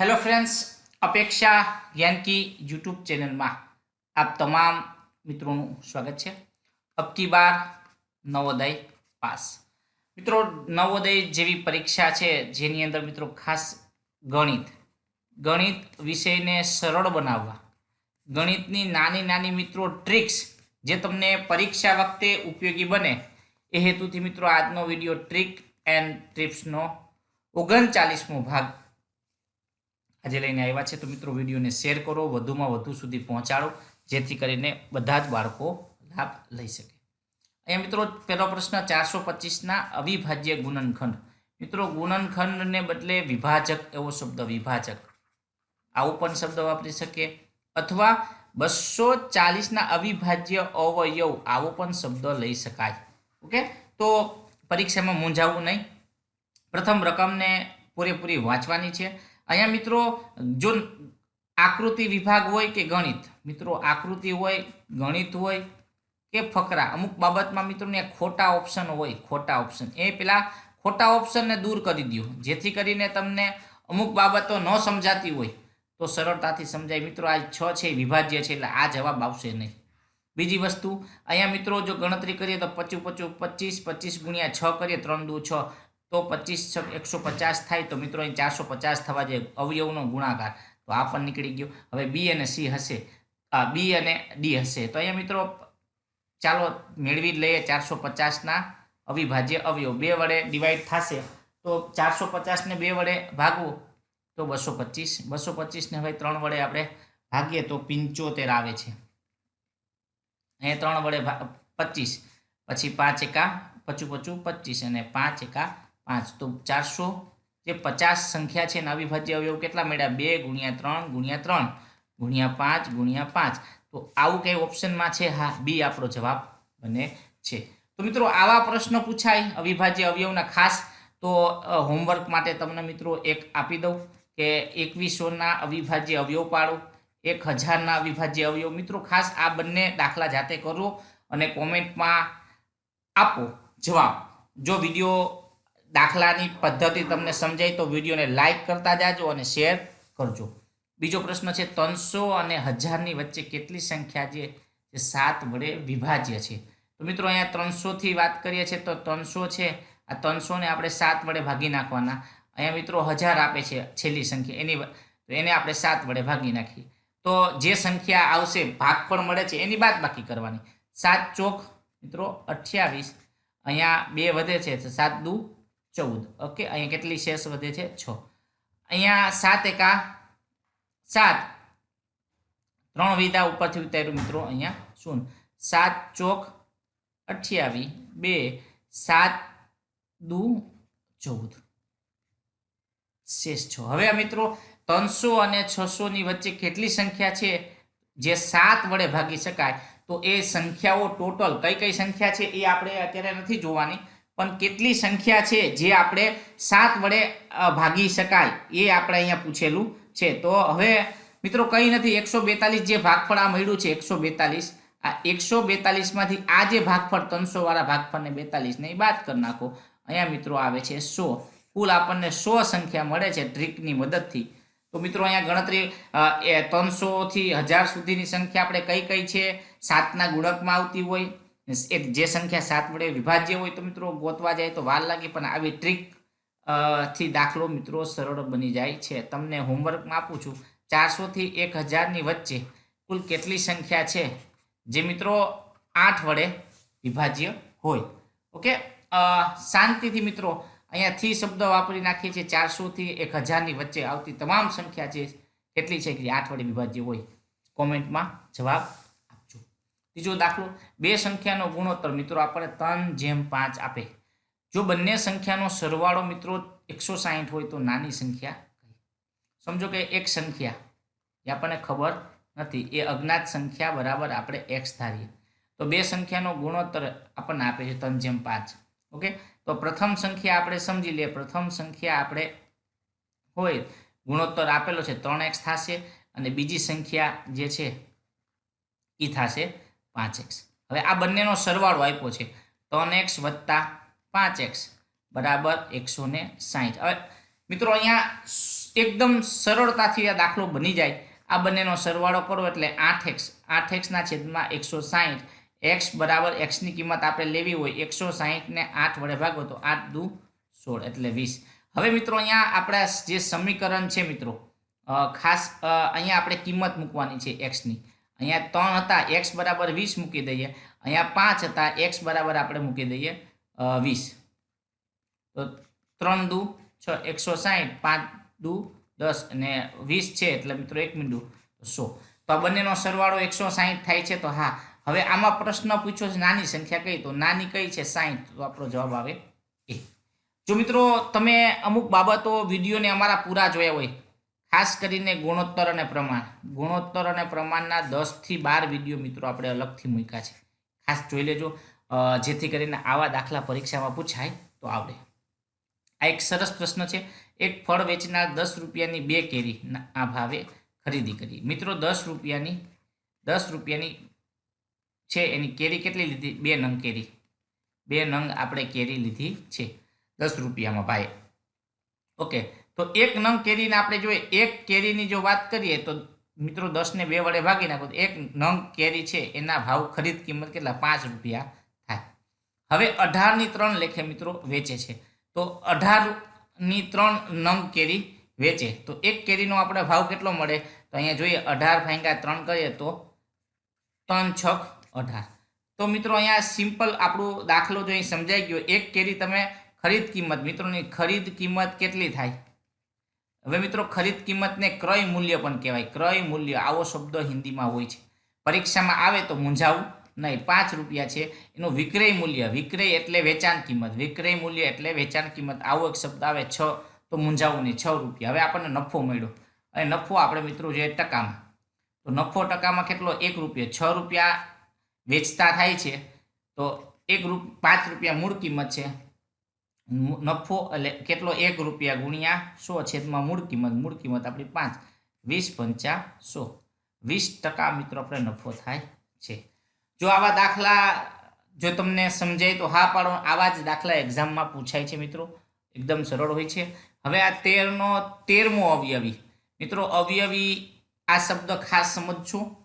Hello friends અપેક્ષા યાનકી YouTube ચેનલમાં આપ તમામ મિત્રોનું સ્વાગત છે. અબકી બાર નવોદય પાસ. મિત્રો, નવોદય જેવી પરીક્ષા છે, જેની અંદર મિત્રો ખાસ ગણિત ગણિત વિષયને સરળ બનાવવા, ગણિતની નાની નાની મિત્રો ટ્રિક્સ જે તમને પરીક્ષા વખતે ઉપયોગી બને, એ હેતુથી મિત્રો આજનો વીડિયો ટ્રિક એન્ડ ટ્રિપ્સનો ઓગણચાલીસમો ભાગ આજે લઈને આવ્યા છે. તો મિત્રો, વિડીયોને શેર કરો, વધુમાં વધુ સુધી પહોંચાડો, જેથી કરીને બધા જ બાળકો લાભ લઈ શકે. અહીંયા મિત્રો, પહેલો પ્રશ્ન, ચારસો પચીસના અવિભાજ્ય ગુણનખંડ. મિત્રો, ગુણનખંડને બદલે વિભાજક, એવો શબ્દ વિભાજક. આવું પણ શબ્દ વાપરી શકીએ. અથવા બસો ચાલીસના અવિભાજ્ય અવયવ, આવો પણ શબ્દ લઈ શકાય. ઓકે? તો પરીક્ષામાં મૂંઝાવવું નહીં. પ્રથમ રકમને પૂરેપૂરી વાંચવાની છે. અહીંયા મિત્રો, જો આકૃતિ વિભાગ હોય કે ગણિત? મિત્રો, આકૃતિ હોય, ગણિત હોય કે ફકરા? અમુક બાબતમાં મિત્રોને ખોટા ઓપ્શન હોય, ખોટા ઓપ્શન એ પેલા ખોટા ઓપ્શનને દૂર કરી દો જેથી કરીને તમને અમુક બાબતો ન સમજાતી હોય. તો સરળતાથી સમજાય. મિત્રો, આ છ છે વિભાજ્ય છે, એટલે આ જવાબ આવશે નહીં. બીજી વસ્તુ, અહીંયા મિત્રો જો ગણતરી કરીએ તો પચું પચું, પચીસ પચીસ ગુણ્યા છ કરીએ, ત્રણ દુ, છ. તો પચીસ એકસો પચાસ થાય તો મિત્રો અહીં ચારસો પચાસ થવા જોઈએ. અવયવનો ગુણાકાર. તો આ પણ નીકળી ગયો. હવે બી અને સી હશે. બી અને ડી હશે. તો અહીંયા મિત્રો ચાલો મેળવી લઈએ ચારસો પચાસના અવિભાજ્ય અવયવ. બે વડે ડિવાઈડ થશે. તો ચારસો પચાસને બે વડે ભાગવું. તો બસો પચીસ. બસો પચીસને હવે ત્રણ વડે આપણે ભાગીએ તો પંચોતેર આવે છે. અહીંયા ત્રણ વડે પચીસ. પછી પાંચ એકા, પચું પચું, પચીસ. અને પાંચ એકા પાંચ. તો ચારસો જે પચાસ સંખ્યા છે એના અવિભાજ્ય અવયવ કેટલા મળ્યા? બે ગુણ્યા ત્રણ ગુણ્યા ત્રણ ગુણ્યા પાંચ ગુણ્યા પાંચ. તો આવું કઈ ઓપ્શનમાં છે? હા, બી આપણો જવાબ બને છે. તો મિત્રો, આવા પ્રશ્નો પૂછાય અવિભાજ્ય અવયવના ખાસ, તો હોમવર્ક માટે તમને મિત્રો એક આપી દઉં કે એકવીસોના અવિભાજ્ય અવયવ પાડો, એક હજારના અવિભાજ્ય અવયવ. મિત્રો, ખાસ આ બંને દાખલા જાતે કરો અને કોમેન્ટમાં આપો જવાબ. જો વીડિયો દાખલાની પદ્ધતિ તમને સમજાય તો વિડીયોને લાઇક કરતા જાજો અને શેર કરજો. બીજો પ્રશ્ન છે, ત્રણસો અને હજારની વચ્ચે કેટલી સંખ્યા છે? જે સાત વડે વિભાજ્ય છે. તો મિત્રો, અહીંયા ત્રણસોથી વાત કરીએ છીએ તો ત્રણસો છે. આ ત્રણસોને આપણે સાત વડે ભાગી નાખવાના. અહીંયા મિત્રો, હજાર આપે છે છેલ્લી સંખ્યા. એની એને આપણે સાત વડે ભાગી નાખીએ. તો જે સંખ્યા આવશે ભાગફળ મળે છે. એની બાદ બાકી કરવાની. સાત ચોક, મિત્રો, અઠ્યાવીસ. અહીંયા બે વધે છે સાત દુ ચૌદ. ઓકે અહીંયા કેટલી શેષ વધે છે? છ. અહીંયા સાત એકા સાત. ત્રણ વિધા ઉપરથી ઉતાર્યું મિત્રો, અહીંયા શૂન્ય. સાત ચોક અઠ્યાવી. બે, સાત દુ ચૌદ. શેષ છ. હવે મિત્રો ત્રણસો અને છસો ની વચ્ચે કેટલી સંખ્યા છે? જે સાત વડે ભાગી શકાય, તો એ સંખ્યાઓ ટોટલ કઈ કઈ સંખ્યા છે એ આપણે અત્યારે નથી જોવાની. પણ કેટલી સંખ્યા છે જે આપણે સાત વડે ભાગી શકાય એ આપણે અહીંયા પૂછેલું છે. તો હવે મિત્રો કંઈ નથી, એકસો બેતાલીસ જે ભાગફળ આ મળ્યું છે, એકસો બેતાલીસ. આ એકસો બેતાલીસમાંથી આ જે ભાગફળ, ત્રણસો વાળા ભાગફળને બેતાલીસને એ બાદ કરી નાખો. અહીંયા મિત્રો આવે છે સો. કુલ આપણને સો સંખ્યા મળે છે ટ્રીકની મદદથી. તો મિત્રો અહીંયા ગણતરી એ ત્રણસોથી હજાર સુધીની સંખ્યા આપણે કઈ કઈ છે? સાતના ગુણકમાં આવતી હોય એ જે સંખ્યા સાત વડે વિભાજ્ય હોય તો મિત્રો ગોતવા જાય તો વાર લાગે, પણ આવી ટ્રીકથી દાખલો મિત્રો સરળ બની જાય છે. તમને હોમવર્કમાં આપું છું ચારસોથી એક હજારની વચ્ચે કુલ કેટલી સંખ્યા છે? જે મિત્રો આઠ વડે વિભાજ્ય હોય. ઓકે શાંતિથી મિત્રો અહીંયા થી શબ્દ વાપરી નાખીએ છીએ ચારસોથી એક હજારની વચ્ચે આવતી તમામ સંખ્યા છે, કેટલી છે? કે આઠ વડે વિભાજ્ય હોય. કોમેન્ટમાં જવાબ ત્રીજો દાખલો, બે સંખ્યાનો ગુણોત્તર. મિત્રો આપણને ત્રણ જેમ પાંચ આપે. જો બંને સંખ્યાનો સરવાળો મિત્રો એકસો સાહીઠ હોય તો નાની સંખ્યા સમજો કે એક સંખ્યા, એ આપણને ખબર નથી. એ અજ્ઞાત સંખ્યા બરાબર આપણે એક્સ ધારીએ. તો બે સંખ્યાનો ગુણોત્તર આપણને આપે છે ત્રણ જેમ પાંચ. ઓકે? તો પ્રથમ સંખ્યા આપણે સમજી લઈએ. પ્રથમ સંખ્યા આપણે હોય, ગુણોત્તર આપેલો છે, ત્રણ એક્સ થશે અને બીજી સંખ્યા જે છે એ થશે. પાંચ એક્સ. હવે આ બંનેનો સરવાળો આપ્યો છે ત્રણ એક્સ વત્તા પાંચ એક્સ બરાબર એકસો ને સાહીઠ. હવે મિત્રો અહીંયા એકદમ સરળતાથી આ દાખલો બની જાય. આ બંનેનો સરવાળો કરો એટલે આઠ એક્સ. આઠ એક્સના છેદમાં એકસો સાહીઠ. એક્સ બરાબર એક્સની કિંમત આપણે લેવી હોય એકસો સાહીઠને આઠ વડે ભાગો તો આઠ દુ સોળ એટલે વીસ. હવે મિત્રો અહીંયા આપણા જે સમીકરણ છે મિત્રો ખાસ અહીંયા આપણે કિંમત મૂકવાની છે એક્સની. અહીંયા ત્રણ હતા એક્સ બરાબર વીસ મૂકી દઈએ. અહીંયા પાંચ હતા એક્સ બરાબર આપણે મૂકી દઈએ વીસ. તો ત્રણ દુ, છ, એકસો સાહીઠ પાંચ દુ, દસ અને વીસ છે એટલે મિત્રો એક મિનિટ સો. તો આ બંનેનો સરવાળો એકસો સાહીઠ થાય છે, તો હા. હવે આમાં પ્રશ્ન પૂછ્યો છે, નાની સંખ્યા કઈ? તો નાની કઈ છે? સાહીઠ તો આપણો જવાબ આવે એ. જો મિત્રો તમે અમુક બાબતો, વિડીયોને અમારા પૂરા જોયા હોય ખાસ કરીને ગુણોત્તર અને પ્રમાણ. ગુણોત્તર અને પ્રમાણના દસથી બાર વીડિયો મિત્રો આપણે અલગથી મૂક્યા છે. ખાસ જોઈ લેજો. જેથી કરીને આવા દાખલા પરીક્ષામાં પૂછાય તો આવડે. આ એક સરસ પ્રશ્ન છે. એક ફળ વેચનાર દસ રૂપિયાની બે કેરી આ ભાવે ખરીદી કરી. મિત્રો, દસ રૂપિયાની દસ રૂપિયાની છે એની કેરી કેટલી લીધી? બે નંગ કેરી. બે નંગ આપણે કેરી લીધી છે. દસ રૂપિયામાં ભાઈ ઓકે. તો એક નંગ કેરીને આપણે જોઈએ, એક કેરીની જો વાત કરીએ તો મિત્રો દસને બે વડે ભાગી નાખો, તો એક નંગ કેરી છે, એના ભાવ ખરીદ કિંમત કેટલા? પાંચ રૂપિયા થાય. હવે અઢારની ત્રણ લેખે મિત્રો વેચે છે. તો અઢારની ત્રણ નંગ કેરી વેચે. તો એક કેરીનો આપણે ભાવ કેટલો મળે? તો અહીંયા જોઈએ, અઢાર ફાંગા ત્રણ કરીએ તો ત્રણ છક અઢાર. તો મિત્રો અહીંયા સિમ્પલ આપણો દાખલો જો અહીં સમજાઈ ગયો. એક કેરી તમે ખરીદ કિંમત, મિત્રોની ખરીદ કિંમત કેટલી થાય? હવે મિત્રો, ખરીદ કિંમતને ક્રય મૂલ્ય પણ કહેવાય. ક્રય મૂલ્ય આવો શબ્દ હિન્દીમાં હોય છે. પરીક્ષામાં આવે તો મૂંઝાવું. નહીં, પાંચ રૂપિયા છે. એનું વિક્રય મૂલ્ય, વિક્રય એટલે વેચાણ કિંમત, વિક્રય મૂલ્ય એટલે વેચાણ કિંમત. આવો એક શબ્દ આવે, છ, તો મૂંઝાવું નહીં, છ રૂપિયા. હવે આપણને નફો મળ્યો. અને નફો આપણે મિત્રો જોઈએ ટકામાં. તો નફો ટકામાં કેટલો? એક રૂપિયા. છ રૂપિયા વેચતા થાય છે. તો એક રૂપ, પાંચ રૂપિયા મૂળ કિંમત છે. નફો એટલે કેટલો? એક રૂપિયા ગુણ્યા સો છેદમાં મૂળ કિંમત. મૂળ કિંમત આપણી પાંચ. વીસ પંચા સો. વીસ ટકા મિત્રો આપણે નફો થાય છે. જો આવા દાખલા, જો તમને સમજાય તો હા પાડો. આવા જ દાખલા એક્ઝામમાં પૂછાય છે મિત્રો. એકદમ સરળ હોય છે. હવે આ તેરનો, તેરમો અવયવી. મિત્રો અવયવી આ શબ્દ ખાસ સમજજો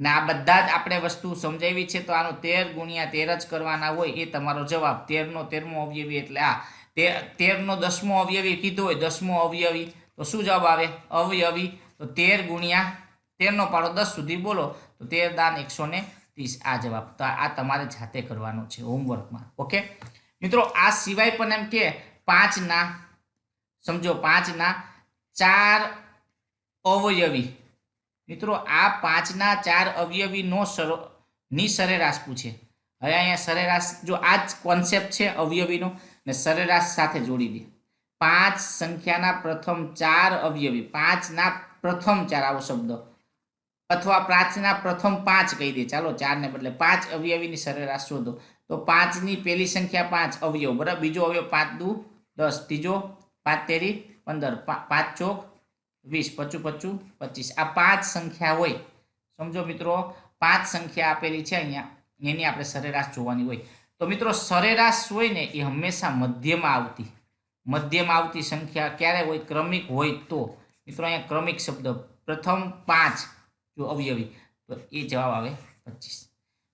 ને આ બધા જ આપણે વસ્તુ સમજાવી છે, તો આનો તેર ગુણ્યા તેર જ કરવાના હોય એ તમારો જવાબ. તેરનો તેરમો અવયવી એટલે આ. તેરનો દસમો અવયવી કીધો હોય, દસમો અવયવી. તો શું જવાબ આવે? અવયવી. તો તેર ગુણ્યા, તેરનો પાડો દસ સુધી બોલો. તો તેર દાન એકસો ને ત્રીસ. આ જવાબ. તો આ તમારે જાતે કરવાનો છે હોમવર્કમાં. ઓકે? મિત્રો, આ સિવાય પણ એમ કે પાંચના, સમજો, પાંચના ચાર અવયવી. મિત્રો, આ પાંચના ચાર અવયવીનો સર, ની સરેરાશ પૂછે. હવે અહીંયા સરેરાશ, જો આ જ કોન્સેપ્ટ છે અવયવીનો, ને સરેરાશ સાથે જોડી દે. પાંચ સંખ્યાના પ્રથમ ચાર અવયવી, પાંચના પ્રથમ ચાર, આવો શબ્દ. અથવા પાંચના પ્રથમ પાંચ કહી દે. ચાલો ચારને બદલે પાંચ અવયવીની સરેરાશ શોધો. તો પાંચની પહેલી સંખ્યા પાંચ અવયવ, બરાબર? બીજો અવયવ પાંચ દુ, દસ. ત્રીજો પાંચ તેરી, પંદર. પાંચ ચોક વીસ, પચું પચું, પચીસ. આ પાંચ સંખ્યા હોય. સમજો મિત્રો, પાંચ સંખ્યા આપેલી છે અહીંયા. એની આપણે સરેરાશ જોવાની હોય. તો મિત્રો, સરેરાશ હોય ને એ હંમેશા મધ્યમાં આવતી. મધ્યમાં આવતી સંખ્યા ક્યારે હોય? ક્રમિક હોય તો. મિત્રો, અહીંયા ક્રમિક શબ્દ. પ્રથમ પાંચ જો અવયવી, તો એ જવાબ આવે પચીસ.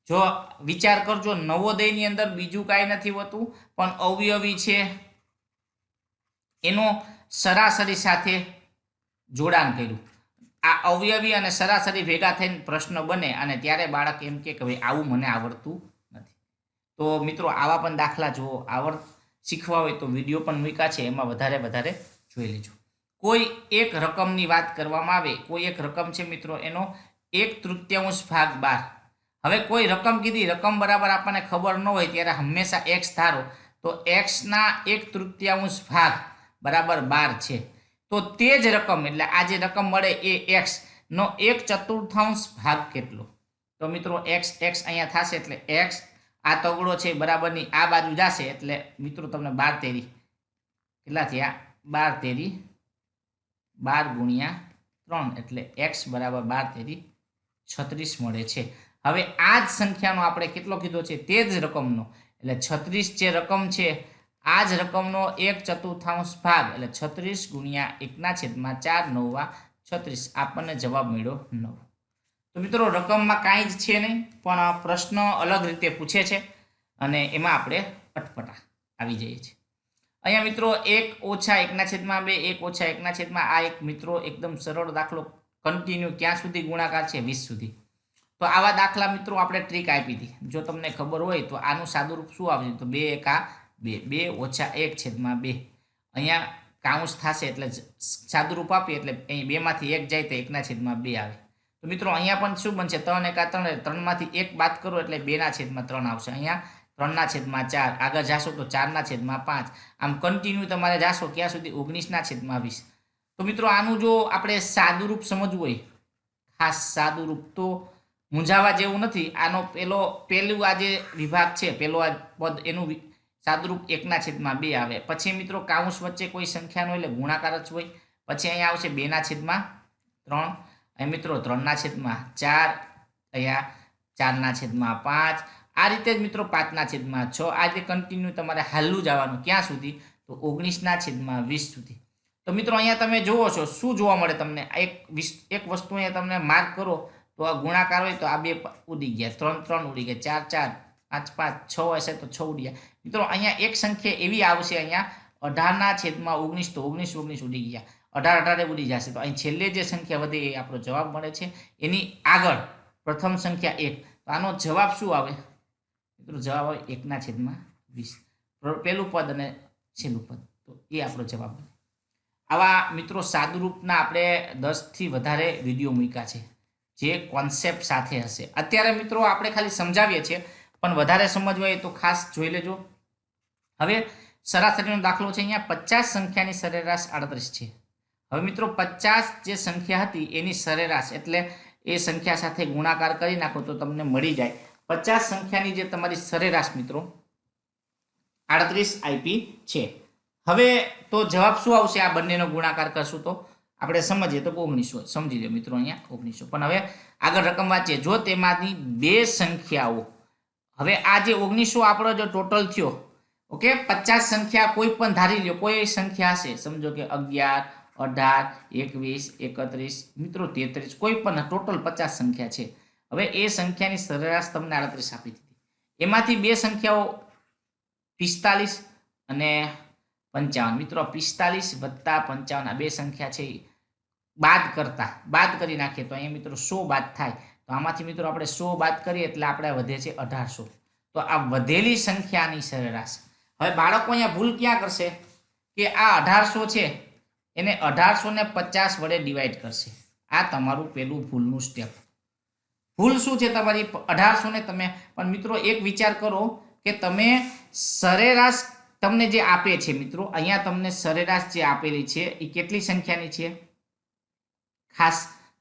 જો વિચાર કરજો, નવોદયની અંદર બીજું કાંઈ નથી હોતું, પણ અવયવી છે. એનો સરાસરી સાથે જોડાણ કર્યું. આ અવયવી અને સરાસરી ભેગા થઈને પ્રશ્ન બને અને ત્યારે બાળક એમ કે ભાઈ આવું મને આવડતું નથી. તો મિત્રો, આવા પણ દાખલા જુઓ. આવડ શીખવા હોય તો વીડિયો પણ મૂક્યા છે. એમાં વધારે વધારે જોઈ લેજો. કોઈ એક રકમની વાત કરવામાં આવે, કોઈ એક રકમ છે મિત્રો, એનો એક તૃતીયાંશ ભાગ બાર. હવે કોઈ રકમ કીધી, રકમ બરાબર આપણને ખબર ન હોય ત્યારે હંમેશા એક્સ ધારો. તો એક્સના એક તૃતીયાંશ ભાગ બરાબર બાર છે. તો તે જ રકમ, એટલે આ જે રકમ મળે એ એક્સ નો એક ચતુર્થાંશ ભાગ કેટલો? તો મિત્રો એક્સ એક્સ અહીંયા થશે એટલે એક્સ આ તગડો છે બરાબરની આ બાજુ જશે એટલે મિત્રો તમને બાર તેરી. કેટલા થયા? બાર તેરી, બાર ગુણ્યા ત્રણ, એટલે એક્સ બરાબર બાર તેરી છત્રીસ મળે છે. હવે આ જ સંખ્યાનો આપણે કેટલો કીધો છે? તે જ રકમનો. એટલે છત્રીસ જે રકમ છે આ જ રકમનો એક ચતુર્થાંશ ભાગ એટલે છત્રીસ ગુણ્યા એકના છેદમાં ચાર, નવવા છત્રીસ. આપણને જવાબ મળ્યો નવ. તો મિત્રો, રકમમાં કાંઈ જ છે નહીં, પણ પ્રશ્ન અલગ રીતે પૂછે છે અને એમાં આપણે અટપટા આવી જઈએ છીએ. અહીંયા મિત્રો, એક ઓછા એકના છેદમાં બે, એક ઓછા એકના છેદમાં આ એક મિત્રો એકદમ સરળ દાખલો કન્ટિન્યુ ક્યાં સુધી ગુણાકાર છે? વીસ સુધી. તો આવા દાખલા મિત્રો, આપણે ટ્રીક આપી હતી. જો તમને ખબર હોય તો આનું સાદુરૂપ શું આવશે? તો બે એકા બે બે ઓછા એક છેદમાં બે. અહીંયા કાઉન્સ થશે એટલે સાદુરૂપ આપીએ એટલે અહીં બેમાંથી એક જાય તો એકના છેદમાં બે આવે. તો મિત્રો અહીંયા પણ શું બનશે? ત્રણ એકા ત્રણ ત્રણમાંથી એક બાદ કરો એટલે બેના છેદમાં ત્રણ આવશે. અહીંયા ત્રણના છેદમાં ચાર, આગળ જાશો તો ચારના છેદમાં પાંચ. આમ કન્ટિન્યુ તમારે જાશો ક્યાં સુધી ઓગણીસના છેદમાં વીસ. તો મિત્રો આનું જો આપણે સાદુરૂપ સમજવું હોય, ખાસ સાદુરૂપ તો મૂંઝાવા જેવું નથી. આનો પેલો, પહેલું આ જે વિભાગ છે પેલો આ પદ એનું સાદુરૂપ એકના છેદમાં બે આવે. પછી મિત્રો કાઉન્સ વચ્ચે કોઈ સંખ્યાનો એટલે ગુણાકાર જ હોય. પછી અહીંયા આવશે બેના છેદમાં ત્રણ. અહીં મિત્રો ત્રણના છેદમાં ચાર. અહીંયા ચારના છેદમાં પાંચ. આ રીતે જ મિત્રો પાંચના છેદમાં છ. આ રીતે કન્ટિન્યુ તમારે હાલવું જવાનું ક્યાં સુધી? તો ઓગણીસના છેદમાં વીસ સુધી. તો મિત્રો અહીંયા તમે જુઓ છો, શું જોવા મળે તમને? એક વિસ, એક વસ્તુ અહીંયા તમને માર્ક કરો. તો આ ગુણાકાર હોય તો આ બે ઉડી ગયા. ત્રણ ત્રણ ઉડી ગયા. ચાર ચાર. પાંચ પાંચ છ હશે તો છ ઉડી મિત્રો, અહીંયા એક સંખ્યા એવી આવશે અહીંયા, અઢારના છેદમાં ઓગણીસ તો ઓગણીસ ઓગણીસ ઉડી ગયા. અઢાર, અઢારે ઉડી જશે. તો અહીં છેલ્લે જે સંખ્યા વધે એ આપણો જવાબ મળે છે. એની આગળ પ્રથમ સંખ્યા એક. તો આનો જવાબ શું આવે? મિત્રો, જવાબ આવે એકના છેદમાં વીસ. પહેલું પદ અને છેલ્લું પદ. તો એ આપણો જવાબ આવા મિત્રો, સાદુરૂપના આપણે દસથી વધારે વીડિયો મૂક્યા છે. જે કોન્સેપ્ટ સાથે હશે. અત્યારે મિત્રો, આપણે ખાલી સમજાવીએ છીએ પણ વધારે સમજવું હોય તો ખાસ જોઈ લેજો. હવે સરાસરીનો દાખલો છે અહીંયા પચાસ સંખ્યાની સરેરાશ આડત્રીસ છે. હવે મિત્રો પચાસ જે સંખ્યા હતી એની સરેરાશ એટલે એ સંખ્યા સાથે ગુણાકાર કરી નાખો તો તમને મળી જાય. પચાસ સંખ્યાની જે તમારી સરેરાશ મિત્રો, આડત્રીસ આઈપી છે. હવે તો જવાબ શું આવશે? આ બંનેનો ગુણાકાર કરશું તો આપણે સમજીએ તો ઓગણીસો સમજી લો મિત્રો અહીંયા ઓગણીસો. પણ હવે આગળ રકમ વાંચીએ. જો તેમાંથી બે સંખ્યાઓ હવે આ જે ઓગણીસો આપણો જો ટોટલ થયો, ઓકે? પચાસ સંખ્યા કોઈ પણ ધારી લ્યો, કોઈ સંખ્યા હશે? સમજો કે અગિયાર, અઢાર, એકવીસ, એકત્રીસ, મિત્રો તેત્રીસ, કોઈ પણ ટોટલ પચાસ સંખ્યા છે. હવે એ સંખ્યાની સરેરાશ તમને આડત્રીસ આપી દીધી. એમાંથી બે સંખ્યાઓ પિસ્તાલીસ અને પંચાવન. મિત્રો, પિસ્તાલીસ વત્તા પંચાવન આ બે સંખ્યા છે બાદ કરતા, બાદ કરી નાખીએ તો અહીંયા મિત્રો સો બાદ થાય. તો આમાંથી મિત્રો આપણે સો બાદ કરીએ એટલે આપણે વધે છે અઢારસો. તો આ વધેલી સંખ્યાની સરેરાશ. હવે બાળકો અહીંયા ભૂલ ક્યાં કરશે? કે આ અઢારસો છે, એને અઢારસો ને પચાસ વડે ડિવાઈડ કરશે. આ તમારું પેલું ભૂલનું સ્ટેપ ભૂલ શું છે તમારી? અઢારસો ને તમે, પણ મિત્રો એક વિચાર કરો કે તમે સરેરાશ તમને જે આપે છે મિત્રો, અહીંયા તમને સરેરાશ જે આપેલી છે એ કેટલી સંખ્યાની છે? ખાસ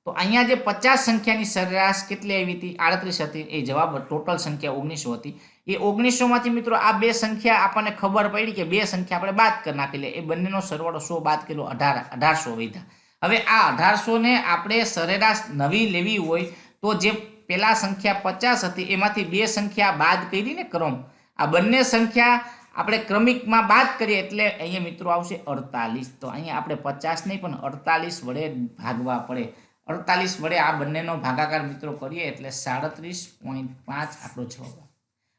તો અહીંયા જે પચાસ સંખ્યાની સરેરાશ કેટલી આવી હતી? આડત્રીસ હતી. એ જવાબ ટોટલ સંખ્યા ઓગણીસો હતી. એ ઓગણીસોમાંથી મિત્રો આ બે સંખ્યા આપણને ખબર પડી કે બે સંખ્યા આપણે બાદ કરી નાખેલી એ બંનેનો સરવાળો સો બાદ કર્યો, અઢાર, અઢારસો વધ્યા હવે આ અઢારસોને આપણે સરેરાશ નવી લેવી હોય તો જે પેલા સંખ્યા પચાસ હતી એમાંથી બે સંખ્યા બાદ કરી ને ક્રમ. આ બંને સંખ્યા આપણે ક્રમિકમાં બાદ કરીએ એટલે અહીંયા મિત્રો આવશે અડતાલીસ. તો અહીંયા આપણે પચાસ નહીં પણ અડતાલીસ વડે ભાગવા પડે. અડતાલીસ વડે આ બંનેનો ભાગાકાર મિત્રો કરીએ એટલે સાડત્રીસ પોઈન્ટ પાંચ આપણો જવાબ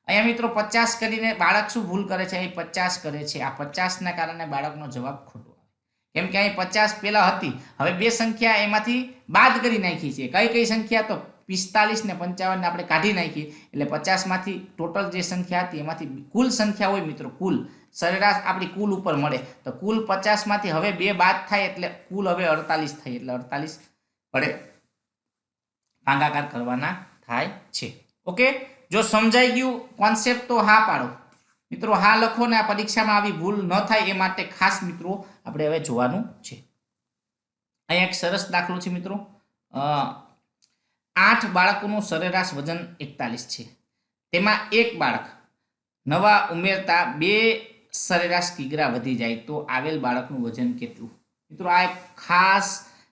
અહીંયા મિત્રો પચાસ કરીને બાળક શું ભૂલ કરે છે? અહીં પચાસ કરે છે. આ પચાસના કારણે બાળકનો જવાબ ખોટો આવે. કેમ કે અહીં પચાસ પહેલાં હતી. હવે બે સંખ્યા એમાંથી બાદ કરી નાખી છે. કઈ કઈ સંખ્યા? તો પિસ્તાલીસ ને પંચાવનને આપણે કાઢી નાખી. એટલે પચાસમાંથી ટોટલ જે સંખ્યા હતી એમાંથી કુલ સંખ્યા હોય મિત્રો, કુલ. સરેરાશ આપણી કુલ ઉપર મળે. તો કુલ પચાસમાંથી હવે બે બાદ થાય એટલે કુલ હવે અડતાલીસ થાય. એટલે અડતાલીસ વડે ભાગાકાર કરવાના થાય છે. ઓકે? જો સમજાઈ ગયું કોન્સેપ્ટ તો હા પાડો. મિત્રો, હા લખો ને આ પરીક્ષામાં આવી ભૂલ ન થાય એ માટે ખાસ મિત્રો, આપણે હવે જોવાનું છે. અહીંયા એક સરસ દાખલો છે મિત્રો. આઠ બાળકોનું સરેરાશ વજન એકતાલીસ છે. તેમાં એક બાળક નવા ઉમેરતા બે સરેરાશ કિગ્રા વધી જાય તો આવેલ બાળકનું વજન કેટલું? મિત્રો, આ એક ખાસ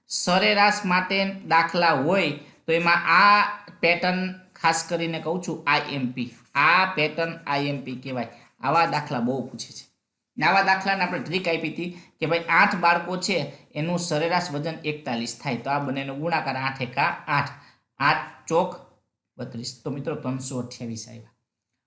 સરેરાશ માટે દાખલા હોય તો એમાં આ પેટર્ન ખાસ કરીને કહું છું આઈએમપી આ પેટર્ન આઈએમપી કહેવાય. આવા દાખલા બહુ પૂછે છે. આવા દાખલાને આપણે ટ્રીક આપી હતી કે ભાઈ આઠ બાળકો છે, એનું સરેરાશ વજન એકતાલીસ થાય. તો આ બંનેનો ગુણાકાર આઠ એકા આઠ. આઠ ચોક બત્રીસ. તો મિત્રો ત્રણસો અઠ્યાવીસ આવ્યા.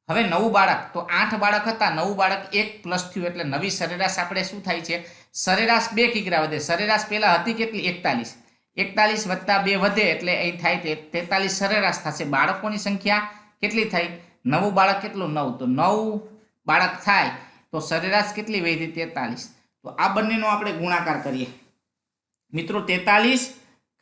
હવે નવું બાળક. તો આઠ બાળક હતા. નવું બાળક એક પ્લસ થયું એટલે નવી સરેરાશ આપણે શું થાય છે? સરેરાશ બે કિગ્રા વધે. સરેરાશ પહેલાં હતી કેટલી? એકતાલીસ. એકતાલીસ વત્તા બે વધે એટલે અહીં થાય તે તેતાલીસ સરેરાશ થશે. બાળકોની સંખ્યા કેટલી થઈ? નવું બાળક કેટલું? નવ. તો નવ બાળક થાય તો સરેરાશ કેટલી વધી? તેતાલીસ. તો આ બંનેનો આપણે ગુણાકાર કરીએ. મિત્રો, તેતાલીસ,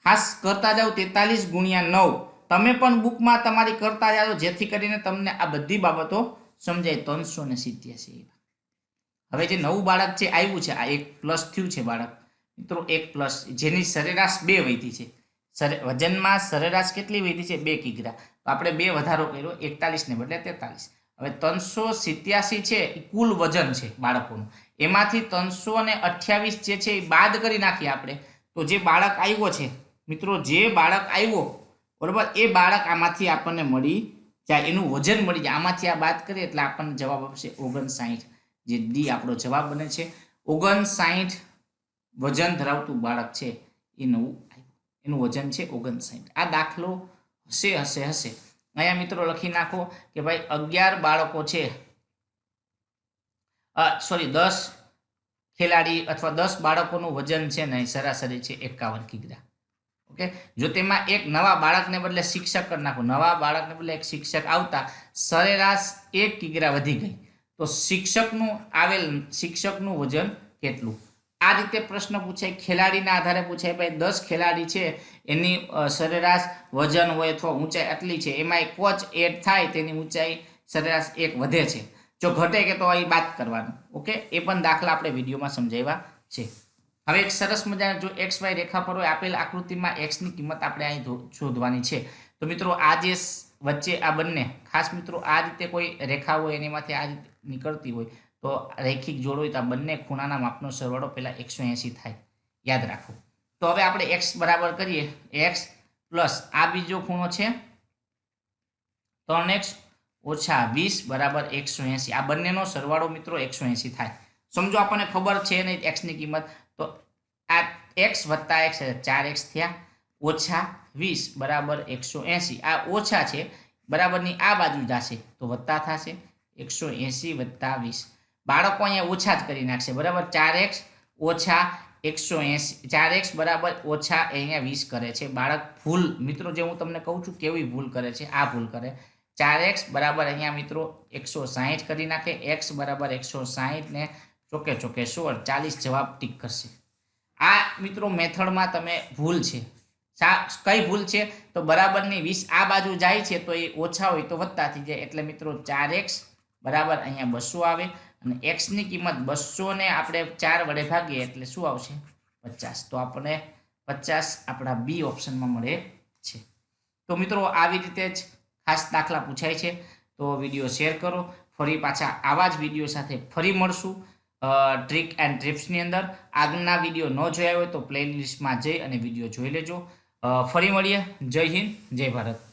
ખાસ કરતા જાઓ, તેતાલીસ ગુણ્યા નવ. તમે પણ બુકમાં તમારી કરતા જાઓ, જેથી કરીને તમને આ બધી બાબતો સમજાય. ત્રણસો ને સિત્યાસી. હવે જે નવું બાળક છે આવ્યું છે, આ એક પ્લસ થયું છે બાળક. મિત્રો, એક પ્લસ જેની સરેરાશ બે વધી છે. વજનમાં સરેરાશ કેટલી વધી છે? બે કિગ્રા. તો આપણે બે વધારો કર્યો એકતાલીસને બદલે તેતાલીસ. હવે ત્રણસો સિત્યાસી છે કુલ વજન છે બાળકોનું. એમાંથી ત્રણસો અને અઠ્યાવીસ જે છે, એ બાદ કરી નાખીએ આપણે. તો જે બાળક આવ્યો છે, મિત્રો, જે બાળક આવ્યો, બરોબર, એ બાળક આમાંથી આપણને મળી જાય, એનું વજન મળી જાય. આમાંથી આ બાદ કરીએ એટલે આપણને જવાબ આપશે ઓગણસાઠ. જે ડી આપણો જવાબ બને છે. ઓગણસાઠ વજન ધરાવતું બાળક છે, એનું એનું વજન છે ઓગણસાઠ. આ દાખલો હશે હશે હશે. અહીંયા મિત્રો લખી નાખો કે ભાઈ અગિયાર બાળકો છે. સોરી દસ ખેલાડી અથવા દસ બાળકોનું વજન છે ને સરાસરી છે એકાવન કિગ્રા. ઓકે? જો તેમાં એક નવા બાળકને બદલે શિક્ષક કરી નાખો. નવા બાળકને બદલે એક શિક્ષક આવતા સરેરાશ એક કિગ્રા વધી ગઈ. તો શિક્ષકનું આવેલ શિક્ષકનું વજન કેટલું? આ રીતે પ્રશ્ન પૂછાય. ખેલાડીના આધારે પૂછાય, ભાઈ, દસ ખેલાડી છે, એની સરેરાશ વજન હોય અથવા ઊંચાઈ આટલી છે, એમાં કોચ એડ થાય, તેની ઊંચાઈ સરેરાશ એક વધે છે. જો ઘટે કે તો અહીં બાદ કરવાનું. ઓકે? એ પણ દાખલા આપણે વિડીયોમાં સમજાવ્યા છે. હવે એક સરસ મજાના જો એક્સ વાય રેખા પર હોય, આપેલ આકૃતિમાં એક્સની કિંમત આપણે અહીં શોધવાની છે. તો મિત્રો, આ જે વચ્ચે આ બંને, ખાસ મિત્રો, આ રીતે કોઈ રેખા હોય, એનીમાંથી આ રીતે નીકળતી હોય, તો રૈખિક જોડ હોય તો આ બંને ખૂણાના માપનો સરવાળો પહેલાં એકસો એંસી થાય. યાદ રાખો. તો હવે આપણે એક્સ બરાબર કરીએ. એક્સ પ્લસ આ બીજો ખૂણો છે. ત્રણ એક્સ ઓછા વીસ બરાબર એકસો એંસી. આ બંનેનો સરવાળો મિત્રો એકસો એંસી થાય. સમજો, આપણને ખબર છે નહીં એક્સની કિંમત. તો આ એક્સ વત્તા એક્સ ચાર એક્સ થયા. ઓછા વીસ બરાબર એકસો એંસી. આ ઓછા છે, બરાબરની આ બાજુ જશે તો વત્તા થશે એકસો એંસી વત્તા વીસ. બાળકો અહીંયા ઓછા જ કરી નાખશે, બરાબર? ચાર એક્સ ઓછા એકસો એંસી, ચાર એક્સ બરાબર ઓછા અહીંયા વીસ કરે છે. બાળક ભૂલ, મિત્રો જે હું તમને કહું છું કેવી ભૂલ કરે છે, આ ભૂલ કરે. ચાર એક્સ બરાબર અહીંયા મિત્રો એકસો સાહીઠ કરી નાખે, એક્સ બરાબર એકસો સાહીઠ ને ચોકે ચોકે સોળ, ચાલીસ જવાબ ટીક કરશે. આ મિત્રો મેથડમાં તમે ભૂલ છે. કઈ ભૂલ છે? તો બરાબરની વીસ આ બાજુ જાય છે તો એ ઓછા હોય તો વધતા થઈ જાય. એટલે મિત્રો ચાર એક્સ બરાબર અહીંયા બસો આવે અને એક્સની કિંમત બસો ને આપણે ચાર વડે ભાગીએ એટલે શું આવશે? પચાસ. તો આપણે પચાસ આપણા બી ઓપ્શનમાં મળે છે. તો મિત્રો આવી રીતે જ ખાસ દાખલા પૂછાય છે. તો વીડિયો શેર કરો. ફરી પાછા આવા જ વીડિયો સાથે ફરી મળશું. ટ્રીક એન્ડ ટ્રિપ્સની અંદર. આગળના વીડિયો ન જોયા હોય તો પ્લેલિસ્ટમાં જઈ અને વીડિયો જોઈ લેજો. ફરી મળીએ. જય હિન્દ જય ભારત.